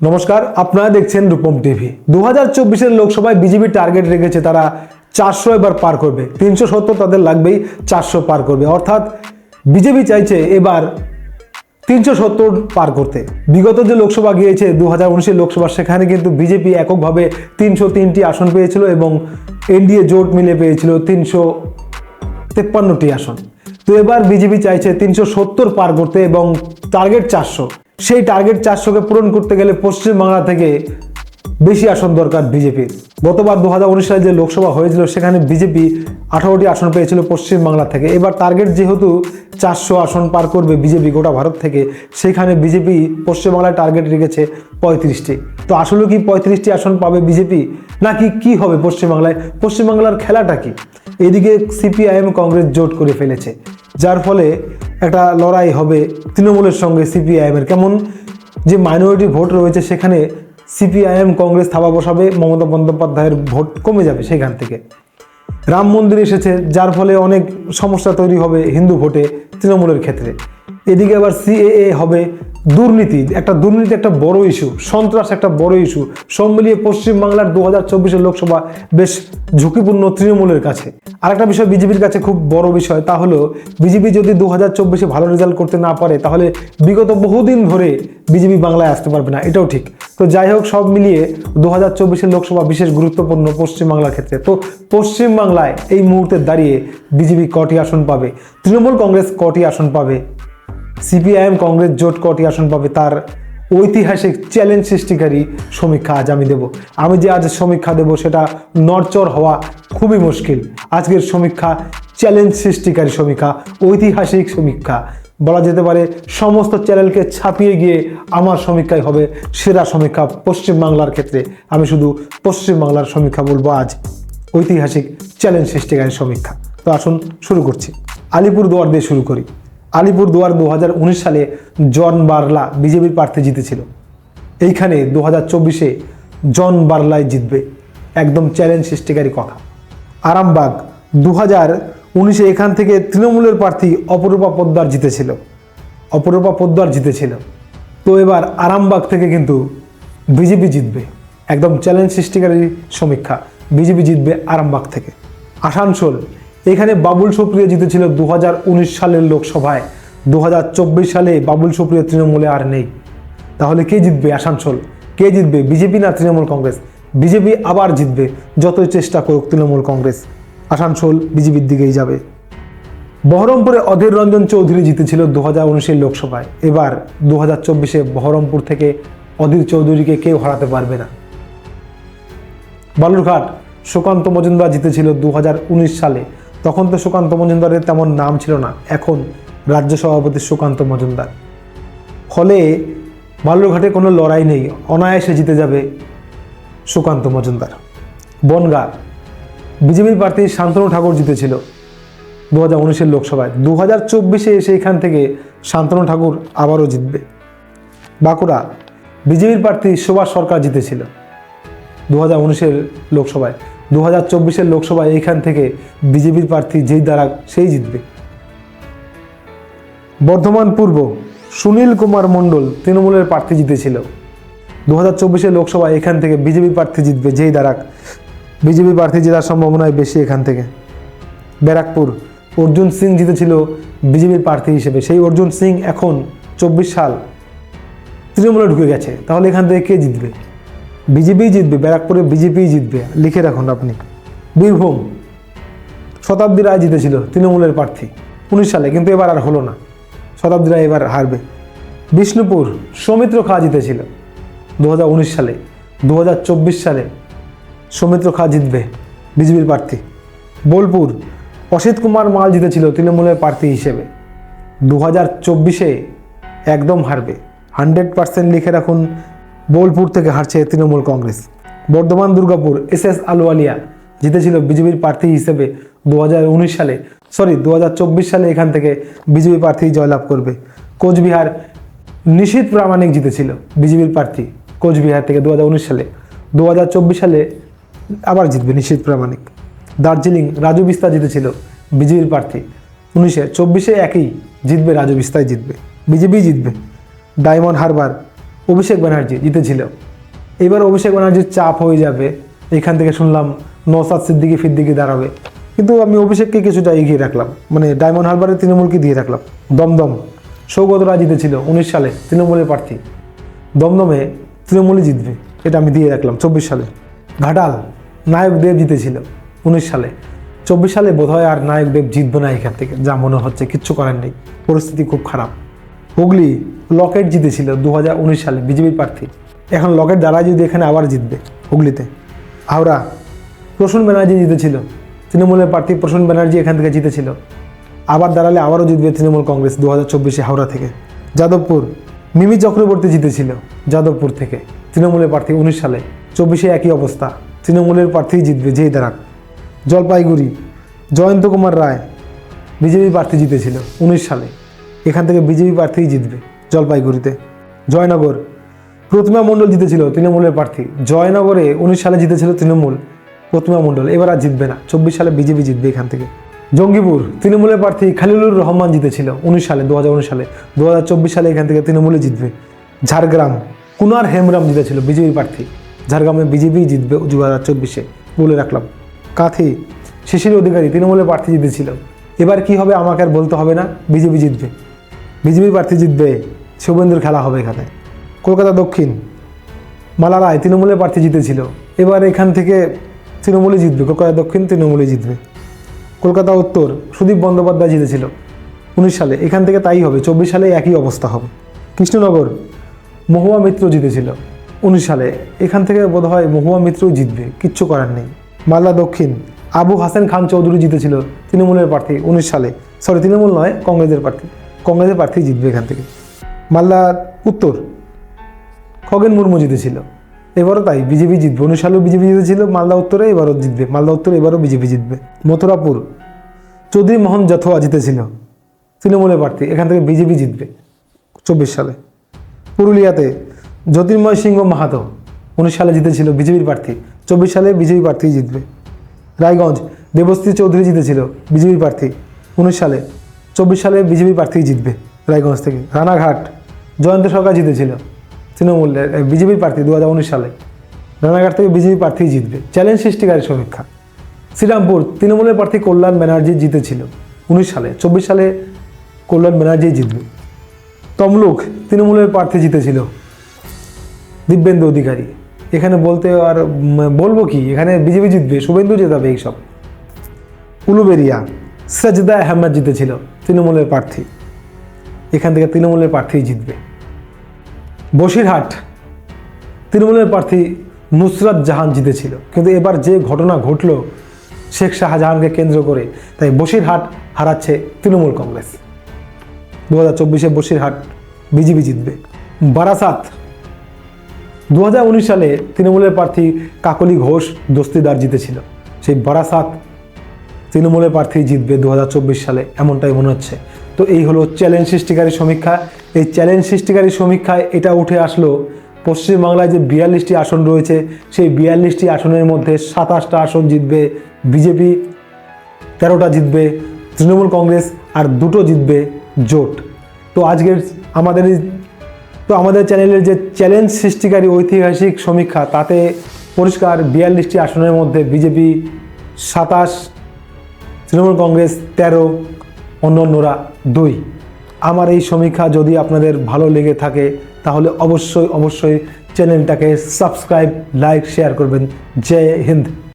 নমস্কার, আপনারা দেখছেন রূপম টিভি। দু হাজার চব্বিশের লোকসভায় বিজেপি টার্গেট রেখেছে তারা চারশো এবার পার করবে। তিনশো সত্তর তাদের লাগবেই চারশো পার করবে। অর্থাৎ বিজেপি চাইছে এবার তিনশো সত্তর পার করতে। বিগত যে লোকসভা গিয়েছে দু হাজার উনিশের লোকসভা, সেখানে কিন্তু বিজেপি এককভাবে তিনশো তিনটি আসন পেয়েছিল এবং এনডিএ জোট মিলে পেয়েছিল তিনশো তেপ্পান্নটি আসন। তো এবার বিজেপি চাইছে তিনশো সত্তর পার করতে এবং টার্গেট চারশো। সেই টার্গেট চারশোকে পূরণ করতে গেলে পশ্চিমবাংলা থেকে বেশি আসন দরকার বিজেপির গতবার দু হাজার উনিশ সালে যে লোকসভা হয়েছিল, সেখানে বিজেপি আঠারোটি আসন পেয়েছিল পশ্চিমবাংলা থেকে। এবার টার্গেট যেহেতু চারশো আসন পার করবে বিজেপি গোটা ভারত থেকে, সেখানে বিজেপি পশ্চিমবাংলায় টার্গেট রেখেছে পঁয়ত্রিশটি। তো আসলে কি পঁয়ত্রিশটি আসন পাবে বিজেপি নাকি কি হবে পশ্চিমবাংলায় পশ্চিমবাংলার খেলাটা কি? এদিকে সিপিআইএম কংগ্রেস জোট করে ফেলেছে। যার ফলে একটা লড়াই হবে তৃণমূলের সঙ্গে সিপিআইএমের। কেমন যে মাইনরিটি ভোট রয়েছে সেখানে সিপিআইএম কংগ্রেস থাবা বসাবে, মমতা বন্দ্যোপাধ্যায়ের ভোট কমে যাবে সেখান থেকে। রাম মন্দির এসেছে, যার ফলে অনেক সমস্যা তৈরি হবে হিন্দু ভোটে তৃণমূলের ক্ষেত্রে। এদিকে আবার সিএএ হবে দুর্নীতি। একটা দুর্নীতি একটা বড় ইস্যু সন্ত্রাস একটা বড় ইস্যু সব মিলিয়ে পশ্চিমবাংলার দু হাজার চব্বিশের লোকসভা বেশ ঝুঁকিপূর্ণ তৃণমূলের কাছে। আরেকটা বিষয় বিজেপির কাছে খুব বড় বিষয়, তা হলো বিজেপি যদি দু হাজার চব্বিশে ভালো রেজাল্ট করতে না পারে, তাহলে বিগত বহুদিন ধরে বিজেপি বাংলায় আসতে পারবে না। এটাও ঠিক। তো যাই হোক, সব মিলিয়ে দু হাজার চব্বিশের লোকসভা বিশেষ গুরুত্বপূর্ণ পশ্চিমবাংলার ক্ষেত্রে। তো পশ্চিমবাংলায় এই মুহূর্তে দাঁড়িয়ে বিজেপি কটি আসন পাবে? তৃণমূল কংগ্রেস কটি আসন পাবে? সিপিআইএম কংগ্রেস জোট কটি আসন পাবে তার ঐতিহাসিক চ্যালেঞ্জ সৃষ্টিকারী সমীক্ষা আজ আমি দেব। আমি যে আজ সমীক্ষা দেব সেটা নড়চড় হওয়া খুবই মুশকিল। আজকের সমীক্ষা চ্যালেঞ্জ সৃষ্টিকারী সমীক্ষা, ঐতিহাসিক সমীক্ষা। বলা যেতে পারে সমস্ত চ্যানেলকে ছাপিয়ে গিয়ে আমার সমীক্ষাই হবে সেরা সমীক্ষা পশ্চিমবাংলার ক্ষেত্রে। আমি শুধু পশ্চিমবাংলার সমীক্ষা বলব আজ। ঐতিহাসিক চ্যালেঞ্জ সৃষ্টিকারী সমীক্ষা। তো আসুন শুরু করছি। আলিপুর দুয়ার দিয়ে শুরু করি। আলিপুর দুয়ার দু সালে জন বার্লা বিজেপির প্রার্থী জিতেছিল। এইখানে দু হাজার চব্বিশে জন বার্লাই জিতবে। একদম চ্যালেঞ্জ সৃষ্টিকারী কথা। আরামবাগ দু হাজার উনিশে এখান থেকে তৃণমূলের প্রার্থী অপরূপা পোদ্দার জিতেছিল। অপরূপা পোদ্দার জিতেছিল। তো এবার আরামবাগ থেকে কিন্তু বিজেপি জিতবে। একদম চ্যালেঞ্জ সৃষ্টিকারী সমীক্ষা। বিজেপি জিতবে আরামবাগ থেকে। আসানসোল এখানে বাবুল সুপ্রিয় জিতেছিল দু হাজার উনিশ সালের লোকসভায়। দু হাজার চব্বিশ সালে বাবুল সুপ্রিয় তৃণমূলে আর নেই। তাহলে কে জিতবে আসানসোল? কে জিতবে বিজেপি না তৃণমূল কংগ্রেস? বিজেপি আবার জিতবে, যতই চেষ্টা করুক তৃণমূল কংগ্রেস। আসানসোল বিজেপির দিকেই যাবে। বহরমপুরে অধীর রঞ্জন চৌধুরী জিতেছিল দু হাজার উনিশের লোকসভায়। এবার দু হাজার চব্বিশে বহরমপুর থেকে অধীর চৌধুরীকে কেউ হারাতে পারবে না। বালুরঘাট, সুকান্ত মজুমদার জিতেছিল দু হাজার উনিশ সালে। তখন তো সুকান্ত মজুমদারের তেমন নাম ছিল না। এখন রাজ্য সভাপতি সুকান্ত মজুমদার। ফলে বালুরঘাটে কোনো লড়াই নেই, অনায়াসে জিতে যাবে সুকান্ত মজুমদার। বনগা বিজেপির প্রার্থী শান্তনু ঠাকুর জিতেছিল দু হাজার উনিশের লোকসভায়। দু হাজার চব্বিশে এসে এখান থেকে শান্তনু ঠাকুর আবারও জিতবে। বাঁকুড়া, বিজেপির প্রার্থী সুভাষ সরকার জিতেছিল দু হাজার উনিশের লোকসভায়। দু হাজার চব্বিশের লোকসভায় এইখান থেকে বিজেপির প্রার্থী যেই দাঁড়াক, সেই জিতবে। বর্ধমান পূর্ব, সুনীল কুমার মণ্ডল তৃণমূলের প্রার্থী জিতেছিল। দু হাজার চব্বিশের লোকসভায় এখান থেকে বিজেপি প্রার্থী জিতবে যেই দাঁড়াক। বিজেপি প্রার্থী জেতার সম্ভাবনায় বেশি এখান থেকে। ব্যারাকপুর, অর্জুন সিং জিতেছিল বিজেপির প্রার্থী হিসেবে। সেই অর্জুন সিং এখন চব্বিশ সাল তৃণমূলে ঢুকে গেছে। তাহলে এখান থেকে কে জিতবে? বিজেপি জিতবে, ব্যারাকপুরে বিজেপি জিতবে, লিখে রাখুন আপনি। বীরভূম, শতাব্দী রায় জিতেছিল তৃণমূলের প্রার্থী উনিশ সালে, কিন্তু এবার আর হলো না। শতাব্দী রায় এবার হারবে। বিষ্ণুপুর, সৌমিত্র খা জিতেছিল দু হাজার উনিশ সালে দু হাজার চব্বিশ সালে সৌমিত্র খা জিতবে বিজেপির প্রার্থী। বোলপুর, অসিত কুমার মাল জিতেছিল তৃণমূলের প্রার্থী হিসেবে। দু হাজার চব্বিশে একদম হারবে। হান্ড্রেড পার্সেন্ট লিখে রাখুন বোলপুর থেকে হারছে তৃণমূল কংগ্রেস। বর্ধমান, দুর্গাপুর, এস এস আলুয়ালিয়া জিতেছিল বিজেপির প্রার্থী হিসেবে দু হাজার উনিশ সালে সরি দু হাজার চব্বিশ সালে এখান থেকে বিজেপি প্রার্থী জয়লাভ করবে। কোচবিহার নিশীত প্রামাণিক জিতেছিল বিজেপির প্রার্থী কোচবিহার থেকে দু হাজার উনিশ সালে। দু হাজার চব্বিশ সালে আবার জিতবে নিশীত প্রামাণিক। দার্জিলিং, রাজু বিস্তা জিতেছিল বিজেপির প্রার্থী। উনিশে, চব্বিশে একই জিতবে, রাজু বিস্তায় জিতবে। বিজেপি জিতবে। ডায়মন্ড হারবার অভিষেক ব্যানার্জি জিতেছিল। এবার অভিষেক ব্যানার্জির চাপ হয়ে যাবে, এখান থেকে শুনলাম নসাদ সিদ্দিকি ফিদ্দিকি দাঁড়াবে। কিন্তু আমি অভিষেককে কিছুটা এগিয়ে রাখলাম মানে ডায়মন্ড হারবারের তৃণমূলকে দিয়ে রাখলাম। দমদম সৌগত রায় জিতেছিল উনিশ সালে, তৃণমূলের প্রার্থী। দমদমে তৃণমূলই জিতবে, এটা আমি দিয়ে রাখলাম চব্বিশ সালে। ঘাটাল, নায়ক দেব জিতেছিল উনিশ সালে। চব্বিশ সালে বোধহয় আর নায়ক দেব জিতবে না এখান থেকে, যা মনে হচ্ছে কিচ্ছু করার নেই, পরিস্থিতি খুব খারাপ। হুগলি লকেট জিতেছিল দু হাজার উনিশ সালে বিজেপির প্রার্থী। এখন লকেট দ্বারা যদি এখানে আবার জিতবে হুগলিতে। হাওড়া, প্রসূন ব্যানার্জি জিতেছিল, তৃণমূলের প্রার্থী প্রসূন ব্যানার্জি এখান থেকে জিতেছিল। আবার দাঁড়ালে আবারও জিতবে তৃণমূল কংগ্রেস দু হাজার চব্বিশে হাওড়া থেকে। যাদবপুর, মিমি চক্রবর্তী জিতেছিল যাদবপুর থেকে। তৃণমূলের প্রার্থী উনিশ সালে, চব্বিশে একই অবস্থা। তৃণমূলের প্রার্থী জিতবে যেই দাঁড়াক জলপাইগুড়ি, জয়ন্ত কুমার রায় বিজেপি প্রার্থী জিতেছিল উনিশ সালে। এখান থেকে বিজেপি প্রার্থীই জিতবে জলপাইগুড়িতে। জয়নগর। প্রতিমা মণ্ডল জিতেছিল তৃণমূলের প্রার্থী। জয়নগরে উনিশ সালে জিতেছিল তৃণমূল প্রতিমা মণ্ডল। এবার আর জিতবে না। চব্বিশ সালে বিজেপি জিতবে এখান থেকে। জঙ্গিপুর। তৃণমূলের প্রার্থী খালিলুর রহমান জিতেছিল উনিশ সালে দু হাজার উনিশ সালে। দু হাজার চব্বিশ সালে এখান থেকে তৃণমূলে জিতবে। ঝাড়গ্রাম। কুনার হেমরাম জিতেছিল বিজেপি প্রার্থী। ঝাড়গ্রামে বিজেপি জিতবে দু হাজার চব্বিশে। বলে রাখলাম। কাঁথি। শিশির অধিকারী তৃণমূলের প্রার্থী জিতেছিল। এবার কি হবে আমাকে আর বলতে হবে না? বিজেপি জিতবে। বিজেপি প্রার্থী জিতবে, শুভেন্দুর খেলা হবে এখানে। কলকাতা দক্ষিণ, মালা রায় তৃণমূলের প্রার্থী জিতেছিল। এবার এখান থেকে তৃণমূলে জিতবে, কলকাতা দক্ষিণ তৃণমূলে জিতবে। কলকাতা উত্তর, সুদীপ বন্দ্যোপাধ্যায় জিতেছিল উনিশ সালে, এখান থেকে তাই হবে, চব্বিশ সালে একই অবস্থা হবে। কৃষ্ণনগর, মহুয়া মিত্র জিতেছিল উনিশ সালে, এখান থেকে বোধ হয় মহুয়া মিত্রও জিতবে, কিচ্ছু করার নেই। মালদা দক্ষিণ, আবু হাসান খান চৌধুরী জিতেছিল তৃণমূলের প্রার্থী উনিশ সালে। সরি, তৃণমূল নয়, কংগ্রেসের প্রার্থী। কংগ্রেসের প্রার্থী জিতবে এখান থেকে। মালদা উত্তর, খগেন মুর্মু জিতেছিল। এবারও তাই বিজেপি জিতবে। উনিশ বিজেপি জিতেছিল, মালদা উত্তরে এবারও জিতবে। মালদা উত্তরে এবারও বিজেপি জিতবে। মথুরাপুর, চৌধুরী মোহন যথোয়া জিতেছিল। তৃণমূলের প্রার্থী, এখান থেকে বিজেপি জিতবে চব্বিশ সালে। পুরুলিয়াতে জ্যোতির্ময় সিংহ মাহাতো, উনিশ সালে জিতেছিল বিজেপির প্রার্থী। চব্বিশ সালে বিজেপি প্রার্থী জিতবে। রায়গঞ্জ, দেবশ্রী চৌধুরী জিতেছিল বিজেপির প্রার্থী, উনিশ সালে চব্বিশ সালে বিজেপি প্রার্থী জিতবে রায়গঞ্জ থেকে। রানাঘাট, জয়ন্ত সরকার জিতেছিল তৃণমূলের বিজেপির প্রার্থী দু হাজার উনিশ সালে। রানাঘাট থেকে বিজেপি প্রার্থী জিতবে। চ্যালেঞ্জ সৃষ্টিকারী সমীক্ষা। শ্রীরামপুর, তৃণমূলের প্রার্থী কল্যাণ ব্যানার্জি জিতেছিল উনিশ সালে। চব্বিশ সালে কল্যাণ ব্যানার্জি জিতবে। তমলুক, তৃণমূলের প্রার্থী জিতেছিল দিব্যেন্দু অধিকারী। এখানে বলতে আর বলব কি, এখানে বিজেপি জিতবে, শুভেন্দু জেতাবে এইসব। উলুবেরিয়া, সাজদা আহমেদ জিতেছিল। তৃণমূলের প্রার্থী। এখান থেকে তৃণমূলের প্রার্থী জিতবে। বসিরহাট, তৃণমূলের প্রার্থী নুসরাত জাহান জিতেছিল। কিন্তু এবার যে ঘটনা ঘটল, শেখ শাহজাহানকে কেন্দ্র করে, তাই বসিরহাট হারাচ্ছে তৃণমূল কংগ্রেস। দু হাজার চব্বিশে বসিরহাট বিজেপি জিতবে। বারাসাত দু হাজার উনিশ সালে তৃণমূলের প্রার্থী কাকলি ঘোষ দস্তিদার জিতেছিল। সেই বারাসাত তৃণমূলের প্রার্থী জিতবে দু হাজার চব্বিশ সালে, এমনটাই মনে হচ্ছে। তো এই হলো চ্যালেঞ্জ সৃষ্টিকারী সমীক্ষা। এই চ্যালেঞ্জ সৃষ্টিকারী সমীক্ষায় এটা উঠে আসলো পশ্চিমবাংলায় যে বিয়াল্লিশটি আসন রয়েছে, সেই বিয়াল্লিশটি আসনের মধ্যে সাতাশটা আসন জিতবে বিজেপি, তেরোটা জিতবে তৃণমূল কংগ্রেস আর দুটো জিতবে জোট। তো আজকের আমাদের তো আমাদের চ্যানেলের যে চ্যালেঞ্জ সৃষ্টিকারী ঐতিহাসিক সমীক্ষা, তাতে পরিষ্কার বিয়াল্লিশটি আসনের মধ্যে বিজেপি সাতাশ তৃণমূল কংগ্রেস তেরো অন্য অন্যরা দুই। আমার এই সমীক্ষা যদি আপনাদের ভালো লেগে থাকে, তাহলে অবশ্যই অবশ্যই চ্যানেলটাকে সাবস্ক্রাইব, লাইক, শেয়ার করবেন। জয় হিন্দ।